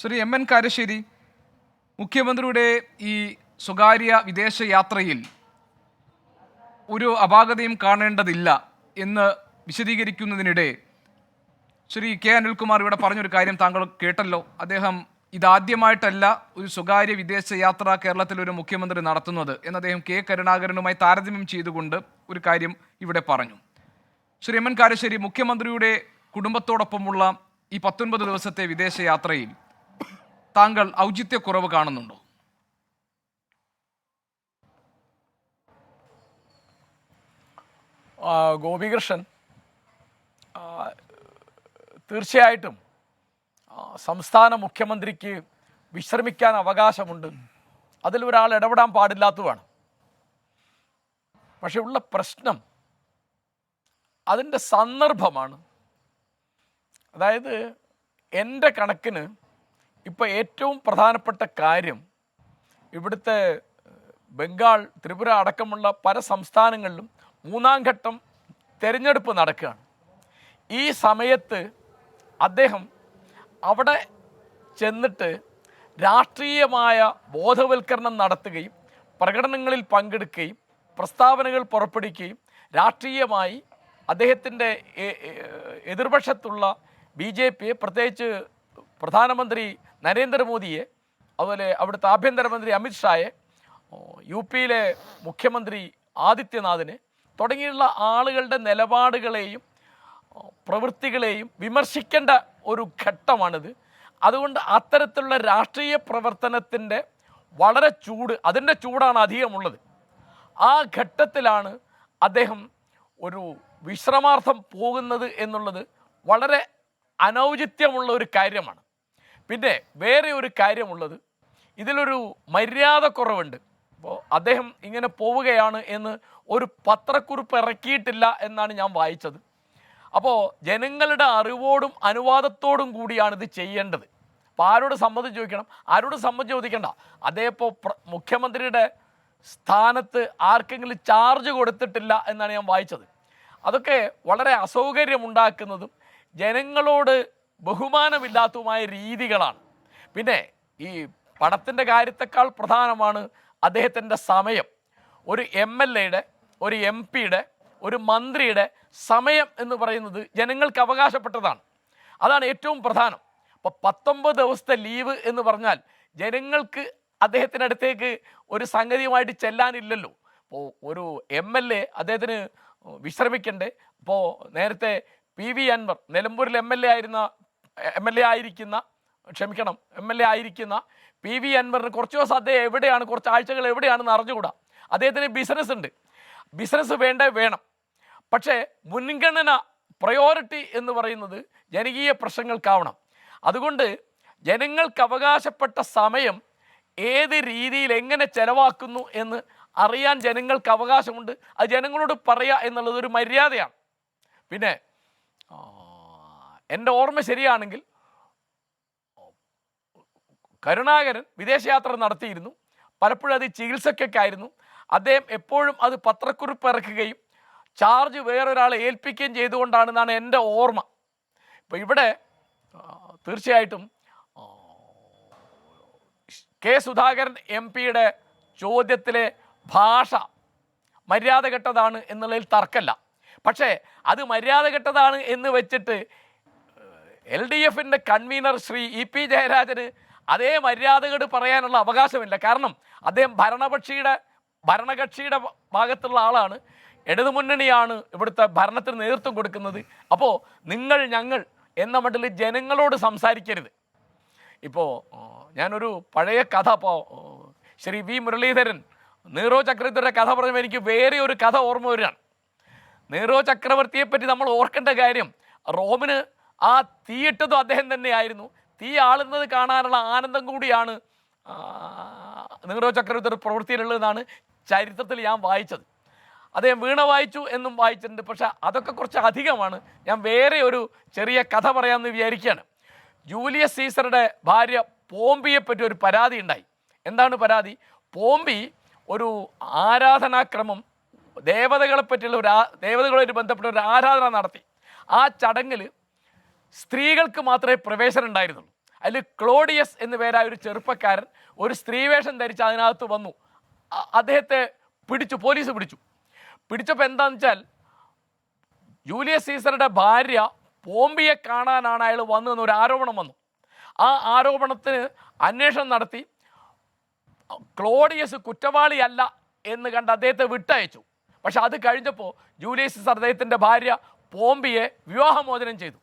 Shri M N Karassery മുഖ്യമന്ത്രിയുടെ ഈ സ്വകാര്യ വിദേശ യാത്രയിൽ ഒരു അപാകതയും കാണേണ്ടതില്ല എന്ന് വിശദീകരിക്കുന്നതിനിടെ ശ്രീ കെ അനിൽകുമാർ ഇവിടെ പറഞ്ഞൊരു കാര്യം താങ്കൾ കേട്ടല്ലോ. അദ്ദേഹം ഇതാദ്യമായിട്ടല്ല ഒരു സ്വകാര്യ വിദേശ യാത്ര കേരളത്തിൽ ഒരു മുഖ്യമന്ത്രി നടത്തുന്നത് എന്ന് അദ്ദേഹം കെ കരുണാകരനുമായി താരതമ്യം ചെയ്തുകൊണ്ട് ഒരു കാര്യം ഇവിടെ പറഞ്ഞു. ശ്രീ എം എൻ കാരശ്ശേരി മുഖ്യമന്ത്രിയുടെ കുടുംബത്തോടൊപ്പമുള്ള ഈ പത്തൊൻപത് ദിവസത്തെ വിദേശ യാത്രയിൽ താങ്കൾ ഔചിത്യക്കുറവ് കാണുന്നുണ്ടോ? ഗോപികൃഷ്ണൻ തീർച്ചയായിട്ടും സംസ്ഥാന മുഖ്യമന്ത്രിക്ക് വിശ്രമിക്കാൻ അവകാശമുണ്ട്. അതിൽ ഒരാൾ ഇടപെടാൻ പാടില്ലാത്തതുമാണ്. പക്ഷെ ഉള്ള പ്രശ്നം അതിന്റെ സന്ദർഭമാണ്. അതായത് എന്റെ കണക്കിന് ഇപ്പോൾ ഏറ്റവും പ്രധാനപ്പെട്ട കാര്യം ഇവിടുത്തെ ബംഗാൾ ത്രിപുര അടക്കമുള്ള പല സംസ്ഥാനങ്ങളിലും മൂന്നാം ഘട്ടം തെരഞ്ഞെടുപ്പ് നടക്കുകയാണ്. ഈ സമയത്ത് അദ്ദേഹം അവിടെ ചെന്നിട്ട് രാഷ്ട്രീയമായ ബോധവൽക്കരണം നടത്തുകയും പ്രകടനങ്ങളിൽ പങ്കെടുക്കുകയും പ്രസ്താവനകൾ പുറപ്പെടുവിക്കുകയും രാഷ്ട്രീയമായി അദ്ദേഹത്തിന്റെ എതിർപക്ഷത്തുള്ള ബി ജെ പിയെ പ്രത്യേകിച്ച് പ്രധാനമന്ത്രി നരേന്ദ്രമോദിയെ അതുപോലെ അവിടുത്തെ ആഭ്യന്തരമന്ത്രി അമിത്ഷായെ യു പിയിലെ മുഖ്യമന്ത്രി ആദിത്യനാഥിനെ തുടങ്ങിയുള്ള ആളുകളുടെ നിലപാടുകളെയും പ്രവൃത്തികളെയും വിമർശിക്കേണ്ട ഒരു ഘട്ടമാണിത്. അതുകൊണ്ട് അത്തരത്തിലുള്ള രാഷ്ട്രീയ പ്രവർത്തനത്തിന്റെ വളരെ ചൂട് അതിന്റെ ചൂടാണ് അധികമുള്ളത്. ആ ഘട്ടത്തിലാണ് അദ്ദേഹം ഒരു വിശ്രമാർത്ഥം പോകുന്നത് എന്നുള്ളത് വളരെ അനൗചിത്യമുള്ള ഒരു കാര്യമാണ്. പിന്നെ വേറെ ഒരു കാര്യമുള്ളത്. ഇതിലൊരു മര്യാദ കുറവുണ്ട് അപ്പോൾ അദ്ദേഹം ഇങ്ങനെ പോവുകയാണ് എന്ന് ഒരു പത്രക്കുറിപ്പ് ഇറക്കിയിട്ടില്ല എന്നാണ് ഞാൻ വായിച്ചത്. അപ്പോൾ ജനങ്ങളുടെ അറിവോടും അനുവാദത്തോടും കൂടിയാണ് ഇത് ചെയ്യേണ്ടത്. അപ്പോൾ ആരോട് സമ്മതം ചോദിക്കണം? ആരോട് സമ്മതം ചോദിക്കണ്ട. അതേപ്പോൾ മുഖ്യമന്ത്രിയുടെ സ്ഥാനത്ത് ആർക്കെങ്കിലും ചാർജ് കൊടുത്തിട്ടില്ല എന്നാണ് ഞാൻ വായിച്ചത്. അതൊക്കെ വളരെ അസൗകര്യമുണ്ടാക്കുന്നതും ജനങ്ങളോട് ബഹുമാനമില്ലാത്തതുമായ രീതികളാണ്. പിന്നെ ഈ പണത്തിന്റെ കാര്യത്തെക്കാൾ പ്രധാനമാണ് അദ്ദേഹത്തിന്റെ സമയം. ഒരു എം എൽ എയുടെ ഒരു എം പിയുടെ ഒരു മന്ത്രിയുടെ സമയം എന്ന് പറയുന്നത് ജനങ്ങൾക്ക് അവകാശപ്പെട്ടതാണ്. അതാണ് ഏറ്റവും പ്രധാനം. അപ്പോൾ പത്തൊമ്പത് ദിവസത്തെ ലീവ് എന്ന് പറഞ്ഞാൽ ജനങ്ങൾക്ക് അദ്ദേഹത്തിന്റെ അടുത്തേക്ക് ഒരു സംഗതിയുമായിട്ട് ചെല്ലാനില്ലല്ലോ. അപ്പോൾ ഒരു എം എൽ എ അദ്ദേഹത്തിന് വിശ്രമിക്കണ്ടേ? അപ്പോൾ നേരത്തെ പി വി അൻവർ നിലമ്പൂരിൽ എം എൽ എ ആയിരുന്ന എം എൽ എ ആയിരിക്കുന്ന ക്ഷമിക്കണം എം എൽ എ ആയിരിക്കുന്ന പി വി അൻവറിന് കുറച്ച് ദിവസം അദ്ദേഹം എവിടെയാണ് കുറച്ച് ആഴ്ചകൾ എവിടെയാണെന്ന് അറിഞ്ഞുകൂടാ. അദ്ദേഹത്തിന് ബിസിനസ് ഉണ്ട്. ബിസിനസ് വേണ്ടേ വേണം. പക്ഷേ മുൻഗണന പ്രയോറിറ്റി എന്ന് പറയുന്നത് ജനകീയ പ്രശ്നങ്ങൾക്കാവണം. അതുകൊണ്ട് ജനങ്ങൾക്ക് അവകാശപ്പെട്ട സമയം ഏത് രീതിയിൽ എങ്ങനെ ചെലവാക്കുന്നു എന്ന് അറിയാൻ ജനങ്ങൾക്ക് അവകാശമുണ്ട്. അത് ജനങ്ങളോട് പറയുക എന്നുള്ളത് ഒരു മര്യാദയാണ്. പിന്നെ എന്റെ ഓർമ്മ ശരിയാണെങ്കിൽ കരുണാകരൻ വിദേശയാത്ര നടത്തിയിരുന്നു. പലപ്പോഴും അത് ചികിത്സക്കൊക്കെ ആയിരുന്നു അദ്ദേഹം എപ്പോഴും അത് പത്രക്കുറിപ്പ് ഇറക്കുകയും ചാർജ് വേറൊരാളെ ഏൽപ്പിക്കുകയും ചെയ്തുകൊണ്ടാണെന്നാണ് എന്റെ ഓർമ്മ. ഇപ്പോൾ ഇവിടെ തീർച്ചയായിട്ടും കെ സുധാകരൻ എം പിയുടെ ചോദ്യത്തിലെ ഭാഷ മര്യാദ കെട്ടതാണ് എന്നുള്ളതിൽ തർക്കമല്ല പക്ഷേ അത് മര്യാദ കെട്ടതാണ് എന്ന് വെച്ചിട്ട് എൽ ഡി എഫിന്റെ കൺവീനർ ശ്രീ ഇ പി ജയരാജന് അതേ മര്യാദകേട് പറയാനുള്ള അവകാശമില്ല. കാരണം അദ്ദേഹം ഭരണപക്ഷിയുടെ ഭരണകക്ഷിയുടെ ഭാഗത്തുള്ള ആളാണ്. ഇടതുമുന്നണിയാണ് ഇവിടുത്തെ ഭരണത്തിന് നേതൃത്വം കൊടുക്കുന്നത്. അപ്പോൾ നിങ്ങൾ ഞങ്ങൾ എന്ന മട്ടിൽ ജനങ്ങളോട് സംസാരിക്കരുത്. ഇപ്പോൾ ഞാനൊരു പഴയ കഥ ഇപ്പോൾ ശ്രീ വി മുരളീധരൻ നീറോ ചക്രവർത്തിയുടെ കഥ പറഞ്ഞപ്പോൾ എനിക്ക് വേറെ ഒരു കഥ ഓർമ്മ വരികയാണ്. നീറോ ചക്രവർത്തിയെ പറ്റി നമ്മൾ ഓർക്കേണ്ട കാര്യം റോമിന് ആ തീയിട്ടതും അദ്ദേഹം തന്നെയായിരുന്നു. തീ ആളുന്നത് കാണാനുള്ള ആനന്ദം കൂടിയാണ് നീറോ ചക്രവർത്തിയുടെ പ്രവൃത്തിയിലുള്ളതെന്നാണ് ചരിത്രത്തിൽ ഞാൻ വായിച്ചത്. അദ്ദേഹം വീണ വായിച്ചു എന്നും വായിച്ചിട്ടുണ്ട് പക്ഷേ അതൊക്കെ കുറച്ച് അധികമാണ്. ഞാൻ വേറെ ഒരു ചെറിയ കഥ പറയാമെന്ന് വിചാരിക്കുകയാണ്. ജൂലിയസ് സീസറുടെ ഭാര്യ പോംബിയെ പറ്റി ഒരു പരാതി ഉണ്ടായി. എന്താണ് പരാതി? പോംബി ഒരു ആരാധനാക്രമം ദേവതകളെ പറ്റിയുള്ള ഒരു ദേവതകളുമായിട്ട് ബന്ധപ്പെട്ട ഒരു ആരാധന നടത്തി. ആ ചടങ്ങിൽ സ്ത്രീകൾക്ക് മാത്രമേ പ്രവേശനം ഉണ്ടായിരുന്നുള്ളൂ. അതിൽ ക്ലോഡിയസ് എന്ന് പേരായ ഒരു ചെറുപ്പക്കാരൻ ഒരു സ്ത്രീവേഷം ധരിച്ച് അതിനകത്ത് വന്നു. അദ്ദേഹത്തെ പിടിച്ചു പോലീസ് പിടിച്ചു. പിടിച്ചപ്പോൾ എന്താണെന്ന് വെച്ചാൽ ജൂലിയസ് സീസറുടെ ഭാര്യ പോംബിയെ കാണാനാണ് അയാൾ വന്നതെന്ന് ഒരു ആരോപണം വന്നു. ആ ആരോപണത്തിന് അന്വേഷണം നടത്തി. ക്ലോഡിയസ് കുറ്റവാളിയല്ല എന്ന് കണ്ട് അദ്ദേഹത്തെ വിട്ടയച്ചു. പക്ഷെ അത് കഴിഞ്ഞപ്പോൾ ജൂലിയസ് സീസർ അദ്ദേഹത്തിന്റെ ഭാര്യ പോംബിയെ വിവാഹമോചനം ചെയ്തു.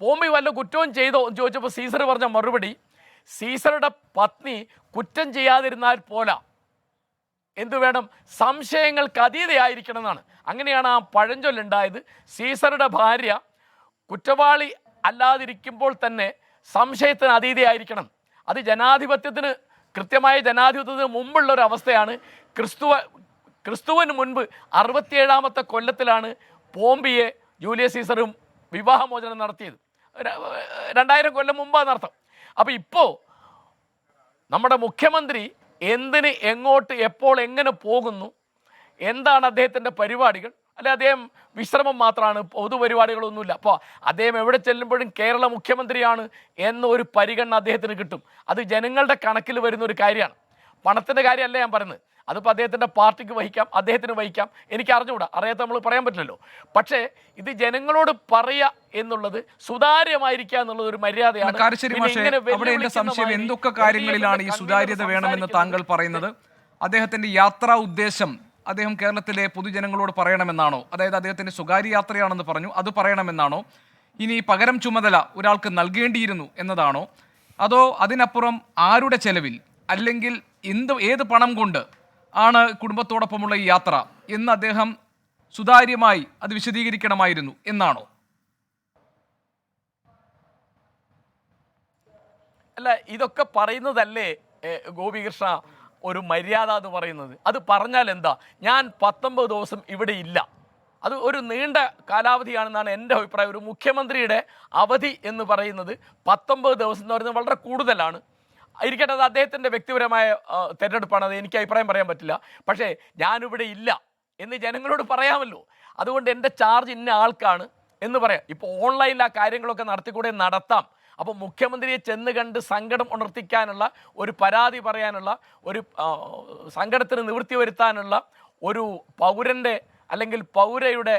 പോംബി വല്ല കുറ്റവും ചെയ്തോ എന്ന് ചോദിച്ചപ്പോൾ സീസർ പറഞ്ഞ മറുപടി സീസറുടെ പത്നി കുറ്റം ചെയ്യാതിരുന്നാൽ പോല എന്തു വേണം? സംശയങ്ങൾക്ക് അതീതയായിരിക്കണം എന്നാണ് അങ്ങനെയാണ് ആ പഴഞ്ചൊല്ലുണ്ടായത് സീസറുടെ ഭാര്യ കുറ്റവാളി അല്ലാതിരിക്കുമ്പോൾ തന്നെ സംശയത്തിന് അതീതയായിരിക്കണം. അത് ജനാധിപത്യത്തിന് കൃത്യമായ ജനാധിപത്യത്തിന് മുമ്പുള്ള ഒരു അവസ്ഥയാണ് ക്രിസ്തുവ ക്രിസ്തുവിന് മുൻപ് അറുപത്തിയേഴാമത്തെ കൊല്ലത്തിലാണ് പോംബിയെ ജൂലിയസ് സീസറും വിവാഹമോചനം നടത്തിയത്. രണ്ടായിരം കൊല്ലം മുമ്പാണെന്നർത്ഥം അപ്പോൾ ഇപ്പോൾ നമ്മുടെ മുഖ്യമന്ത്രി എന്തിന് എങ്ങോട്ട് എപ്പോൾ എങ്ങനെ പോകുന്നു? എന്താണ് അദ്ദേഹത്തിന്റെ പരിപാടികൾ? അല്ലെ അദ്ദേഹം വിശ്രമം മാത്രമാണ് പൊതുപരിപാടികളൊന്നുമില്ല. അപ്പോൾ അദ്ദേഹം എവിടെ ചെല്ലുമ്പോഴും കേരള മുഖ്യമന്ത്രിയാണ് എന്നൊരു പരിഗണന അദ്ദേഹത്തിന് കിട്ടും. അത് ജനങ്ങളുടെ കണക്കിൽ വരുന്ന ഒരു കാര്യമാണ്. പണത്തിന്റെ കാര്യമല്ല ഞാൻ പറയുന്നത്. അതിപ്പോൾ അദ്ദേഹത്തിന്റെ പാർട്ടിക്ക് വഹിക്കാം അദ്ദേഹത്തിന് വഹിക്കാം. എനിക്ക് അറിഞ്ഞുകൂടാ അറിയാത്ത നമ്മൾ പറയാൻ പറ്റില്ലല്ലോ. പക്ഷേ ഇത് ജനങ്ങളോട് പറയുക എന്നുള്ളത് സുതാര്യമായിരിക്കുക എന്നുള്ളത് ഒരു മര്യാദയാണ്. സംശയം എന്തൊക്കെ കാര്യങ്ങളിലാണ് ഈ സുതാര്യത വേണമെന്ന് താങ്കൾ പറയുന്നത്? അദ്ദേഹത്തിന്റെ യാത്രാ ഉദ്ദേശം അദ്ദേഹം കേരളത്തിലെ പൊതുജനങ്ങളോട് പറയണമെന്നാണോ? അതായത് അദ്ദേഹത്തിന്റെ സ്വകാര്യ യാത്രയാണെന്ന് പറഞ്ഞു അത് പറയണമെന്നാണോ? ഇനി പകരം ചുമതല ഒരാൾക്ക് നൽകേണ്ടിയിരുന്നു എന്നതാണോ? അതോ അതിനപ്പുറം ആരുടെ ചെലവിൽ? അല്ലെങ്കിൽ എന്ത് ഏത് പണം കൊണ്ട് ആണ് കുടുംബത്തോടൊപ്പമുള്ള ഈ യാത്ര. എന്ന് അദ്ദേഹം സുതാര്യമായി അത് വിശദീകരിക്കണമായിരുന്നു. എന്നാണോ? അല്ല ഇതൊക്കെ പറയുന്നതല്ലേ ഗോപികൃഷ്ണ ഒരു മര്യാദ എന്ന് പറയുന്നത്? അത് പറഞ്ഞാൽ എന്താ? ഞാൻ പത്തൊമ്പത് ദിവസം ഇവിടെ ഇല്ല. അത് ഒരു നീണ്ട കാലാവധിയാണെന്നാണ് എന്റെ അഭിപ്രായം. ഒരു മുഖ്യമന്ത്രിയുടെ അവധി എന്ന് പറയുന്നത് പത്തൊമ്പത് ദിവസം എന്ന് പറയുന്നത് വളരെ കൂടുതലാണ്. ഇരിക്കട്ടെ അത് അദ്ദേഹത്തിന്റെ വ്യക്തിപരമായ തിരഞ്ഞെടുപ്പാണ്. അത് എനിക്ക് അഭിപ്രായം പറയാൻ പറ്റില്ല. പക്ഷേ ഞാനിവിടെ ഇല്ല എന്ന് ജനങ്ങളോട് പറയാമല്ലോ. അതുകൊണ്ട് എന്റെ ചാർജ് ഇന്ന ആൾക്കാണ് എന്ന് പറയാം. ഇപ്പോൾ ഓൺലൈനിൽ ആ കാര്യങ്ങളൊക്കെ നടത്തിക്കൂടെ നടത്താം. അപ്പോൾ മുഖ്യമന്ത്രിയെ ചെന്ന് കണ്ട് സങ്കടം ഉണർത്തിക്കാനുള്ള ഒരു പരാതി പറയാനുള്ള ഒരു സങ്കടത്തിന് നിവൃത്തി വരുത്താനുള്ള ഒരു പൗരന്റെ അല്ലെങ്കിൽ പൗരയുടെ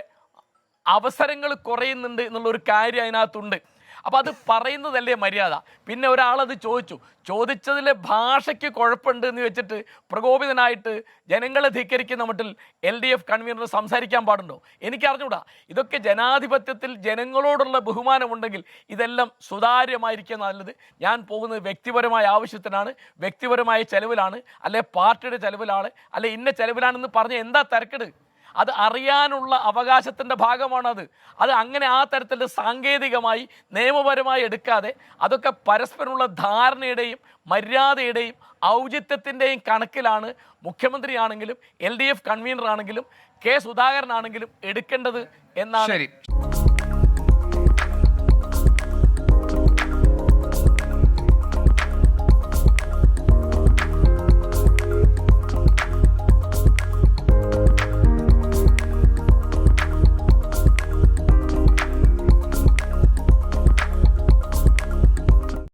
അവസരങ്ങൾ കുറയുന്നുണ്ട് എന്നുള്ളൊരു കാര്യം അതിനകത്തുണ്ട്. അപ്പോൾ അത് പറയുന്നതല്ലേ മര്യാദ. പിന്നെ ഒരാളത് ചോദിച്ചു. ചോദിച്ചതിലെ ഭാഷയ്ക്ക് കുഴപ്പമുണ്ട് എന്ന് വെച്ചിട്ട് പ്രകോപിതനായിട്ട് ജനങ്ങളെ ധിക്കരിക്കുന്ന മട്ടിൽ എൽ ഡി എഫ് കൺവീനർ സംസാരിക്കാൻ പാടുണ്ടോ? എനിക്ക് അറിഞ്ഞൂടാ ഇതൊക്കെ ജനാധിപത്യത്തിൽ ജനങ്ങളോടുള്ള ബഹുമാനമുണ്ടെങ്കിൽ ഇതെല്ലാം സുതാര്യമായിരിക്കുക നല്ലത്. ഞാൻ പോകുന്നത് വ്യക്തിപരമായ ആവശ്യത്തിനാണ് വ്യക്തിപരമായ ചെലവിലാണ് അല്ലെ പാർട്ടിയുടെ ചെലവിലാണ് അല്ലെ ഇന്ന ചെലവിലാണെന്ന് പറഞ്ഞ് എന്താ തിരക്കെട്? അത് അറിയാനുള്ള അവകാശത്തിന്റെ ഭാഗമാണത്. അത് അങ്ങനെ ആ തരത്തിൽ സാങ്കേതികമായി നിയമപരമായി എടുക്കാതെ അതൊക്കെ പരസ്പരമുള്ള ധാരണയുടെയും മര്യാദയുടെയും ഔചിത്യത്തിന്റെയും കണക്കിലാണ് മുഖ്യമന്ത്രിയാണെങ്കിലും എൽ ഡി എഫ് കൺവീനർ ആണെങ്കിലും കെ സുധാകരനാണെങ്കിലും എടുക്കേണ്ടത് എന്നാണ്.